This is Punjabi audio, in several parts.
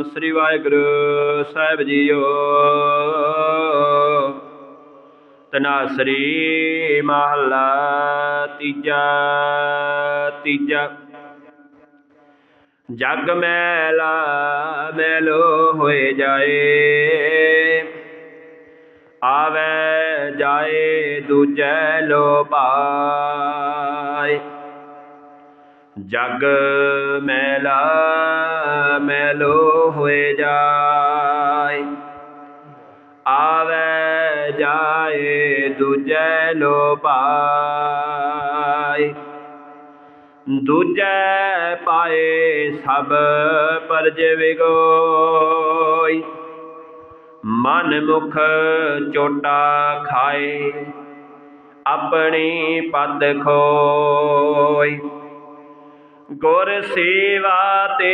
ਸਤਨਾਮ ਸ੍ਰੀ ਵਾਹਿਗੁਰੂ ਸਾਹਿਬ ਜੀਓ। ਤਨਾਸਰੀ ਮਹਲਾ ਤੀਜਾ ਤੀਜਾ। ਜਗ ਮੈਲਾ ਮੈਲੋ ਹੋਏ ਜਾਏ, ਆਵੇ ਜਾਏ ਦੂਜੇ ਲੋ ਪਾਏ। ਜਗ ਮੈਲਾ ਮੈਲੋ ਹੋਏ ਜਾਏ, ਆਵੇ ਜਾਏ ਦੂਜੈ ਲੋ ਪਾਏ। ਦੂਜੈ ਪਾਏ ਸਭ ਪਰਜ ਵਿਗੋਈ, ਮਨ ਮੁਖ ਚੋਟਾ ਖਾਏ, ਆਪਣੀ ਪਦ ਖੋਈ। ਗੁਰ ਸੇਵਾ ਤੇ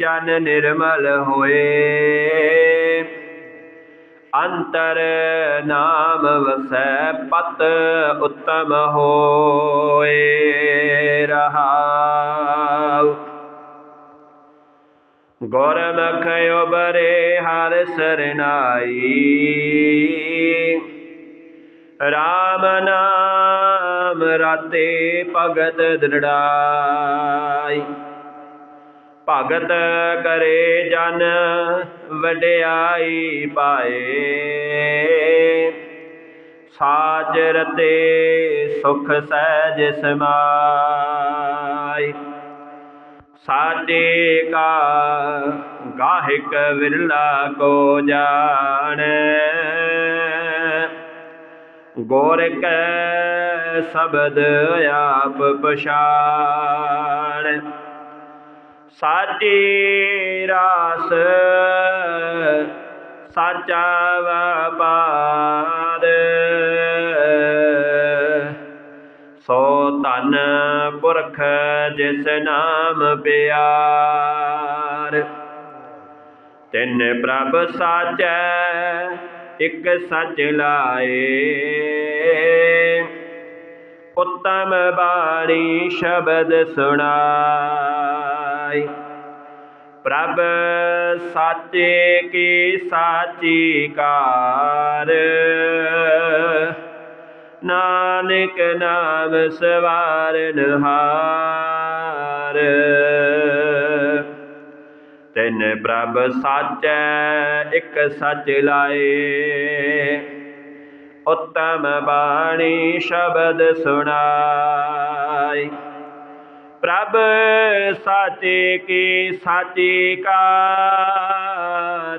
ਜਨ ਨਿਰਮਲ ਹੋਏ। ਅੰਤਰ ਨਾਮ ਵਸੈ ਪਤ ਉਤਮ ਹੋਏ ਰਹਾਉ। ਗੁਰਮੁਖ ਉਬਰੇ ਹਰ ਸਰਨਾਈ ਰਾਮ ਨਾਮ ਰਾਤੇ ਭਗਤ ਦ੍ਰਿੜਾਈ ਭਗਤ ਕਰੇ ਜਨ ਵਡਿਆਈ ਪਾਏ। ਸਾਚ ਰਤੇ ਸੁਖ ਸਹਿਜ ਸਮਾਈ। ਸਾਜੇ ਕਾ ਗਾਹਿਕ ਵਿਰਲਾ ਕੋ ਜਾਣ। ਗੋਰ ਕੈ ਸ਼ਬਦ ਆਪ ਪਛਾਣ। ਸਾਚੀ ਰਾਸ ਸਾਚਾ ਵਪਾਰ। ਸੋ ਧਨ ਪੁਰਖ ਜਿਸ ਨਾਮ ਪਿਆਰ। ਤਿੰਨ ਪ੍ਰਭ ਸਾਚੈ, ਇੱਕ ਸੱਚ ਲਾਏ। ਉੱਤਮ ਬਾਣੀ ਸ਼ਬਦ ਸੁਣਾਈ ਪ੍ਰਭ ਸਾਚੇ ਕੀ ਸਾਚੀ ਕਾਰ ਨਾਨਕ ਨਾਮ ਸਵਾਰਨ ਹਾਰ ਤਿਨ ਪ੍ਰਭ ਸਾਚੈ ਇੱਕ ਸੱਚ ਲਾਏ ਉੱਤਮ ਬਾਣੀ ਸ਼ਬਦ ਸੁਣਾਈ। ਪ੍ਰਭ ਸਾਚੇ ਕੀ ਸਾਚੀ ਕਾਰ।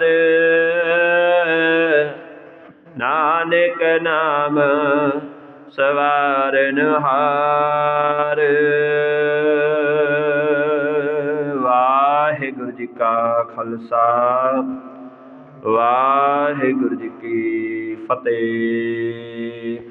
ਨਾਨਕ ਨਾਮ ਸਵਾਰਨ ਹਾਰ। ਵਾਹਿਗੁਰੂ ਜੀ ਕਾ ਖਾਲਸਾ। ਵਾਹਿਗੁਰੂ ਜੀ ਕੀ ਫਤਿਹ।